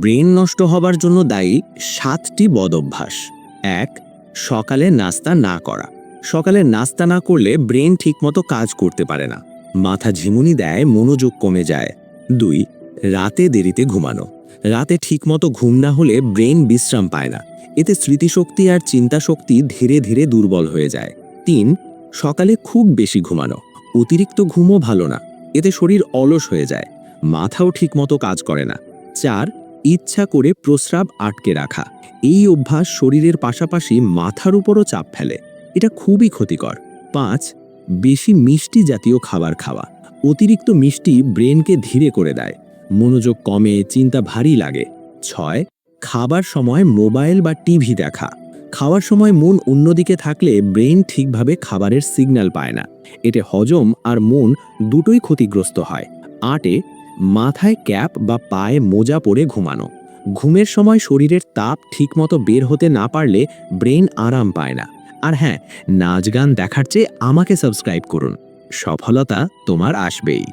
Brain নষ্ট হবার জন্য দায়ী সাতটি বদভ্যাস। এক, সকালে নাস্তা না করা। সকালে নাস্তা না করলে ব্রেন ঠিকমতো কাজ করতে পারে না। মাথা ঝিমুনি দেয়, মনোযোগ কমে যায়। দুই, রাতে দেরিতে ঘুমানো। রাতে ঠিকমতো ঘুম না হলে ব্রেন বিশ্রাম পায় না। এতে স্মৃতিশক্তি আর চিন্তাশক্তি ধীরে ধীরে দুর্বল হয়ে যায়। তিন, সকালে খুব বেশি ঘুমানো। অতিরিক্ত ঘুমও ভালো না। এতে শরীর অলস হয়ে যায়। মাথাও ঠিকমতো কাজ করে না। চার ইচ্ছা করে প্রস্রাব আটকে রাখা। এই অভ্যাস শরীরের পাশাপাশি মাথার উপরও চাপ ফেলে। এটা খুবই ক্ষতিকর। পাঁচ, বেশি মিষ্টি জাতীয় খাবার খাওয়া। অতিরিক্ত মিষ্টি ব্রেনকে ধীরে করে দেয়। মনোযোগ কমে, চিন্তা ভারী লাগে। ছয়, খাবার সময় মোবাইল বা টিভি দেখা। খাওয়ার সময় মন অন্যদিকে থাকলে ব্রেন ঠিকভাবে খাবারের সিগন্যাল পায় না। এতে হজম আর মন দুটোই ক্ষতিগ্রস্ত হয়। আটে মাথায় ক্যাপ বা পায়ে মোজা পরে ঘুমানো। ঘুমের সময় শরীরের তাপ ঠিকমতো বের হতে না পারলে ব্রেন আরাম পায় না। আর হ্যাঁ নাচ গান দেখার চেয়ে আমাকে সাবস্ক্রাইব করুন। সফলতা তোমার আসবেই।